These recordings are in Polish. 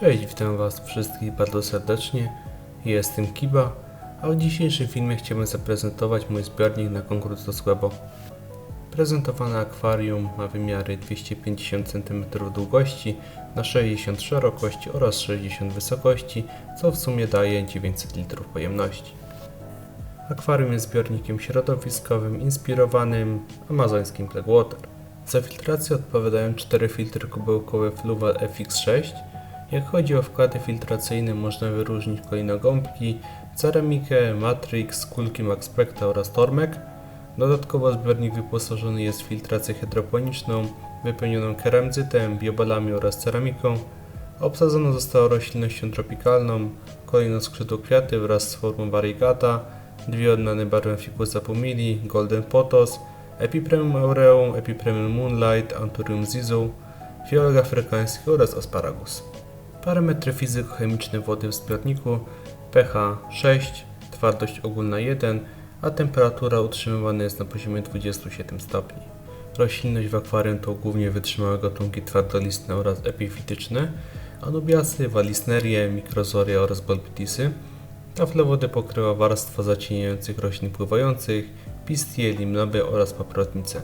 Cześć, witam Was wszystkich bardzo serdecznie. Jestem Kiba, a w dzisiejszym filmie chciałbym zaprezentować mój zbiornik na konkurs do Słebo. Prezentowane akwarium ma wymiary 250 cm długości na 60 szerokości oraz 60 wysokości, co w sumie daje 900 litrów pojemności. Akwarium jest zbiornikiem środowiskowym inspirowanym amazońskim Blackwater. Za filtrację odpowiadają cztery filtry kubełkowe Fluval FX6. Jak chodzi o wkłady filtracyjne, można wyróżnić kolejnogąbki, ceramikę, Matrix, kulki Max Specta oraz Tormek. Dodatkowo zbiornik wyposażony jest w filtrację hydroponiczną, wypełnioną keramzytem, biobalami oraz ceramiką. Obsadzona została roślinnością tropikalną, kolejno skrzydło kwiaty wraz z formą variegata, dwie odmiany barwę Ficusa pumili, Golden Potos, Epipremum aureum, Epipremum moonlight, Anthurium zizu, fioleg afrykański oraz asparagus. Parametry fizyko-chemiczne wody w zbiorniku pH 6, twardość ogólna 1, a temperatura utrzymywana jest na poziomie 27 stopni. Roślinność w akwarium to głównie wytrzymałe gatunki twardolistne oraz epifityczne, anubiasy, walisnerie, mikrozoria oraz bolbitisy. Tafle wody pokrywa warstwa zacieniających roślin pływających, pistie, limnoby oraz paprotnice.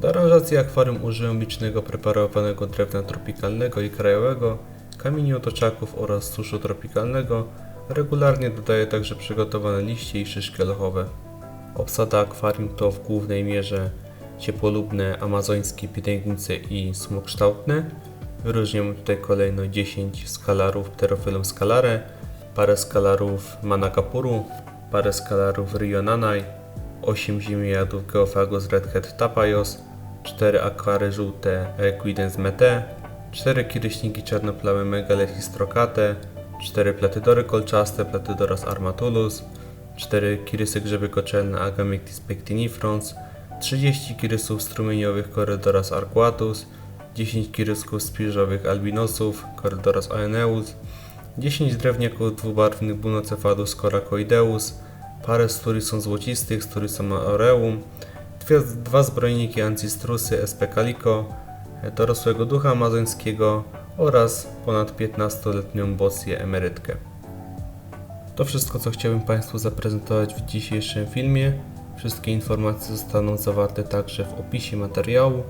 Do aranżacji akwarium użyłem licznego preparowanego drewna tropikalnego i krajowego, kamieni otoczaków oraz suszu tropikalnego. Regularnie dodaję także przygotowane liście i szyszki lochowe. Obsada akwarium to w głównej mierze ciepłolubne amazońskie pielęgnice i smokształtne. Wyróżniam tutaj kolejno 10 skalarów Pterophyllum scalare, parę skalarów Manakapuru, parę skalarów Rionanai, 8 ziemojadów Geophagus redhead tapajos, 4 akwary żółte Equidens mete, 4 kiryśniki czarnoplamy Megalethis trocate, 4 platydory kolczaste Platydoras armatulus, 4 kirysy grzyby koczelne Agamictis pectinifrons, 30 kirysów strumieniowych Corridoras arcuatus, 10 kirysków spiżowych albinosów Corridoras aeneus, 10 drewniaków dwubarwnych Bunocephalus coracoideus, parę sturison złocistych Sturison aureum, dwa zbrojniki Ancistrusy SP calico, dorosłego ducha amazońskiego oraz ponad 15-letnią bosję emerytkę. To wszystko, co chciałbym Państwu zaprezentować w dzisiejszym filmie. Wszystkie informacje zostaną zawarte także w opisie materiału.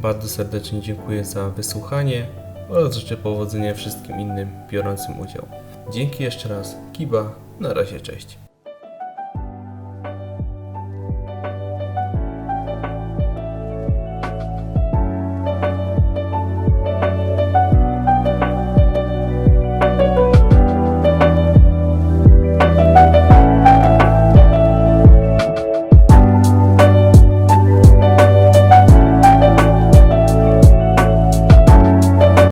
Bardzo serdecznie dziękuję za wysłuchanie oraz życzę powodzenia wszystkim innym biorącym udział. Dzięki jeszcze raz. Kiba. Na razie, cześć.